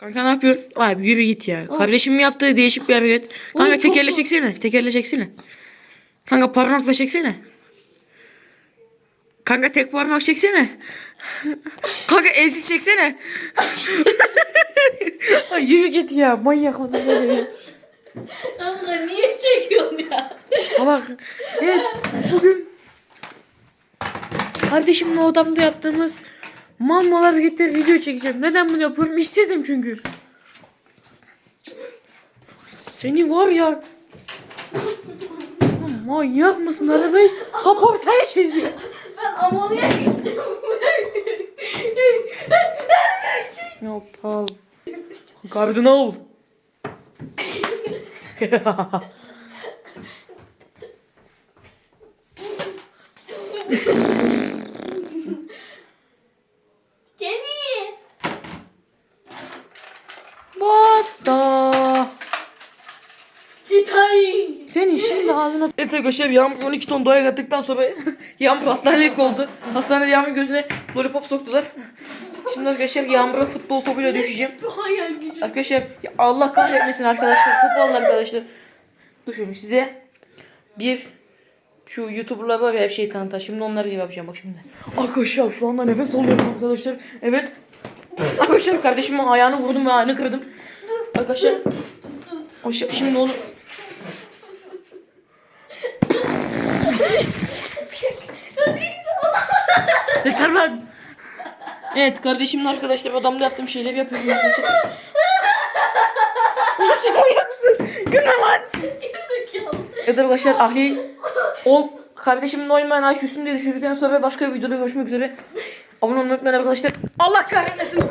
Kanka ne yapıyorsun? Vay bir yürü git ya. Kardeşim yaptığı değişik bir hareket. Kanka Oğlum, çok tekerle zor. çeksene. Tekerle çeksene. Kanka parmakla çeksene. Kanka tek parmak çeksene. Kanka elsiz çeksene. Ay yürü git ya. Manyak mı? ne diyor? Kanka niye çekiyorsun ya? Salak. Evet. Bugün kardeşimle odamda yaptığımız mal mal hareketleri video çekeceğim. Neden bunu yapıyorum? İstedim çünkü. Seni var ya. Manyak mısın? Arabayı kaportaya çizdi. Ben amoniye gittim. Yapal. Kardinal. Gemi. Titanic. Senin şimdi ağzına... Evet arkadaşlar Yağmur 12 ton doya kattıktan sonra Yağmur hastanelik oldu. Hastanede Yağmur gözüne lollipop soktular. Şimdi arkadaşlar Yağmur'a futbol topuyla düşeceğim. Hayal gücü. Arkadaşlar ya Allah kahretmesin arkadaşlar. Futbol arkadaşlar. Şöyle size bir şu YouTuber'lar var ya her şeyi tanıtan. Şimdi onları gibi yapacağım bak şimdi. Arkadaşlar şu anda nefes alıyorum arkadaşlar. Evet. Arkadaşlar kardeşimin ayağını vurdum ve ayağını kırdım. Arkadaşlar. Arkadaşlar şimdi onu Yeter lan. Evet kardeşimle arkadaşlar odamda yaptığım şeyleri yapıyorum arkadaşlar. Nasıl yapsın? Gülme lan. Evet arkadaşlar ahli ol kardeşimin oynayan ay küsün diye düşürdükten sonra başka bir videoda görüşmek üzere. Abone olmayı unutmayın arkadaşlar. Allah kahretmesin.